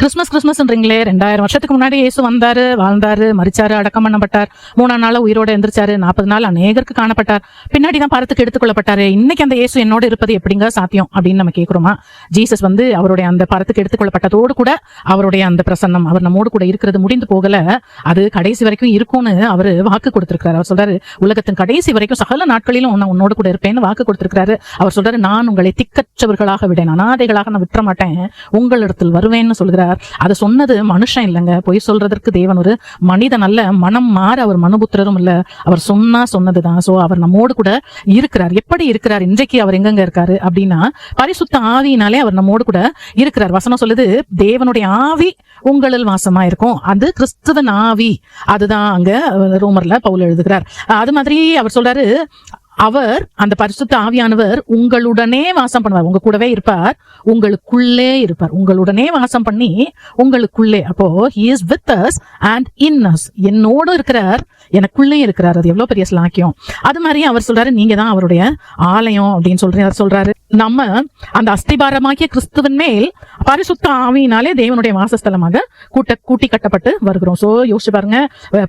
Christmas கிறிஸ்மஸ்ன்றீங்களே ரெண்டாயிரம் வருஷத்துக்கு முன்னாடி இயேசு வந்தாரு வாழ்ந்தாரு மறிச்சாரு அடக்கம் பண்ணப்பட்டார். மூணாம் நாள் உயிரோட எந்திரிச்சாரு நாற்பது நாள் அநேகருக்கு காணப்பட்டார். பின்னாடி தான் பாரத்துக்கு எடுத்துக்கொள்ளப்பட்டாரு இன்னைக்கு அந்த இயேசு என்னோட இருப்பது எப்படிங்க சாத்தியம் அப்படின்னு நம்ம கேட்குறோமா ஜீசஸ் வந்து அவருடைய அந்த பாரத்துக்கு எடுத்துக்கொள்ளப்பட்டதோடு கூட அவருடைய அந்த பிரசன்னம் அவர் நம்மோடு கூட இருக்கிறது முடிந்து போகல. அது கடைசி வரைக்கும் இருக்கும்னு அவர் வாக்கு கொடுத்திருக்காரு அவர் சொல்றாரு உலகத்தின் கடைசி வரைக்கும் சகல நாட்களிலும் நான் உன்னோடு கூட இருப்பேன்னு வாக்கு கொடுத்துருக்காரு அவர் சொல்றாரு நான் உங்களை திக்கற்றவர்களாக விடேன் அனாதைகளாக நான் விட்டுற மாட்டேன். உங்களிடத்தில் வருவேன்னு சொல்கிறார். அதை சொன்னது மனுஷன் இல்லைங்க. பொய் சொல்றதற்கு தேவன் ஒரு மனிதன் அல்ல. மனம் மாற அவர் மனுபுத்திரரும் இல்ல. அவர் சொன்னா சொன்னதுதான். சோ அவர் நம்மோடு கூட இருக்கிறார். எப்படி இருக்கிறார்? இன்றைக்கு அவர் எங்கெங்க இருக்காரு? அப்படின்னா பரிசுத்த ஆவியினாலே அவர் நம்மோடு கூட இருக்கிறார். வசனம் சொல்லுது தேவனுடைய ஆவி உங்களில் வாசமா இருக்கும். அது கிறிஸ்துவன் ஆவி. அதுதான் அங்க ரோமர்ல பவுல் எழுதுகிறார். அது மாதிரி அவர் சொல்றாரு அவர் அந்த பரிசுத்த ஆவியானவர் உங்களுடனே வாசம் பண்ணுவார். உங்க கூடவே இருப்பார். உங்களுக்குள்ளே இருப்பார். உங்களுடனே வாசம் பண்ணி உங்களுக்குள்ளே அப்போ he is with us and in us என்னோடு இருக்கிறார் எனக்குள்ளே இருக்கிறார். அது எவ்வளவு பெரிய ஸ்லாக்கியம் அது மாதிரி அவர் சொல்றாரு நீங்க தான் அவருடைய ஆலயம் அப்படின்னு சொல்றேன் அவர் சொல்றாரு. நம்ம அந்த அஸ்திபாரமாகிய கிறிஸ்துவின் மேல் பரிசுத்த ஆவியினாலே தேவனுடைய வாசஸ்தலமாக கூட்ட கூட்டி கட்டப்பட்டு வருகிறோம். சோ யோசிச்சு பாருங்க.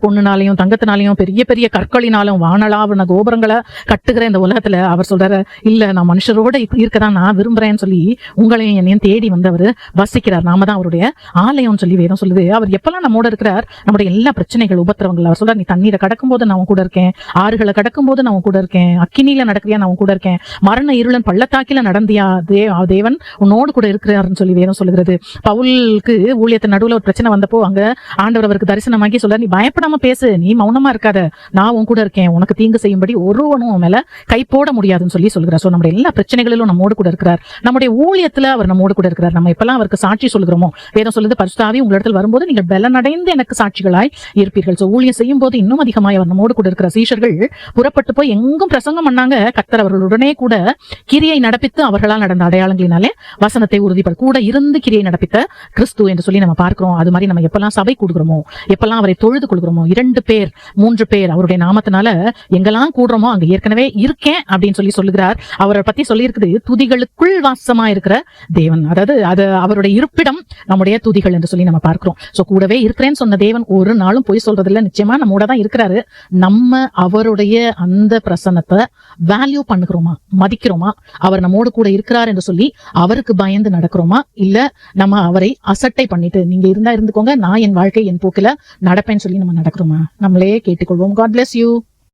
பொண்ணுனாலையும் தங்கத்தினாலையும் பெரிய பெரிய கற்களினாலும் வானளாவன கோபுரங்களை கட்டுகிற இந்த உலகத்துல அவர் சொல்றாரு இல்ல நான் மனுஷரோட இருக்கதான் நான் விரும்புறேன்னு சொல்லி உங்களையும் என்னையும் தேடி வந்து அவர் வசிக்கிறார். நாம தான் அவருடைய ஆலயம் சொல்லி வேதம் சொல்லுது. அவர் எப்பெல்லாம் நம்மோட இருக்கிறார் நம்முடைய எல்லா பிரச்சனைகள் உபத்திரவங்கள் அவர் சொல்றார் நீ தண்ணீரை கடக்கும் போது நான் கூட இருக்கேன். ஆறுகளை கடக்கும் போது நான் கூட இருக்கேன். அக்கினியில நடக்கிறியா நான் கூட இருக்கேன். மரண இருளன் பள்ளத்தாக்கி வாழ்க்கையில நடந்தியா? தே தேவன் உன்னோடு கூட இருக்கிறாருன்னு சொல்லி வேதம் சொல்லுகிறது. பவுலுக்கு ஊழியத்தின் நடுவில் ஒரு பிரச்சனை வந்தப்போ அங்க ஆண்டவர் அவருக்கு தரிசனமாக்கி சொல்ல நீ பயப்படாம பேசு நீ மௌனமா இருக்காத. நான் உன் கூட இருக்கேன். உனக்கு தீங்கு செய்யும்படி ஒருவனும் மேல கை போட முடியாதுன்னு சொல்லி சொல்கிறார் சோ நம்முடைய எல்லா பிரச்சனைகளிலும் நம்மோடு கூட இருக்கிறார். நம்முடைய ஊழியத்துல அவர் நம்மோடு கூட இருக்கிறார். நம்ம இப்பெல்லாம் அவருக்கு சாட்சி சொல்கிறோமோ வேதம் சொல்லுது பரிசுத்தாவி உங்களிடத்தில் வரும்போது நீங்கள் பலனடைந்து எனக்கு சாட்சிகளாய் இருப்பீர்கள். சோ ஊழியம் செய்யும் போது இன்னும் அதிகமாய் அவர் நம்மோடு கூட இருக்கிற சீஷர்கள் புறப்பட்டு போய் எங்கும் பிரசங்கம் பண்ணாங்க. கத்தர் அவர்களுடனே கூட கிரியை நடப்பித்து அவர்களால் நடந்த அடையாளங்களினாலே வசனத்தை உறுதிப்பட கூட இருந்து கிரியை நடப்பித்த கிறிஸ்து என்று சொல்லி நம்ம பார்க்கிறோம். அது மாதிரி நம்ம எப்பெல்லாம் சபை கூடுகிறோமோ எப்பெல்லாம் அவரை தொழுது கொள்கிறோமோ இரண்டு பேர் மூன்று பேர் அவருடைய நாமத்தினால எங்கெல்லாம் கூடுறோமோ அங்க ஏற்கனவே இருக்கேன் அப்படின்னு சொல்லி சொல்லுகிறார். அவரை பத்தி சொல்லியிருக்குது துதிகளுக்குள் வாசமா இருக்கிற தேவன். அதாவது அது அவருடைய இருப்பிடம் நம்முடைய துதிகள் என்று சொல்லி நம்ம பார்க்கிறோம். சோ கூடவே இருக்கிறேன்னு சொன்ன தேவன் ஒரு நாளும் போய் சொல்றதில்ல. நிச்சயமா நம்மோட தான் இருக்கிறாரு. நம்ம அவருடைய அந்த பிரசனத்தை வேல்யூ பண்ணுகிறோமா மதிக்கிறோமா? அவர் நம்ம நம்மோடு கூட இருக்கிறார் என்று சொல்லி அவருக்கு பயந்து நடக்கிறோமா? இல்ல நம்ம அவரை அசட்டை பண்ணிட்டு நீங்க இருந்தா இருந்துக்கோங்க நான் என் வாழ்க்கை என் போக்கில நடப்பேன்னு சொல்லி நம்ம நடக்கிறோமா? நம்மளே கேட்டுக்கொள்வோம். God bless you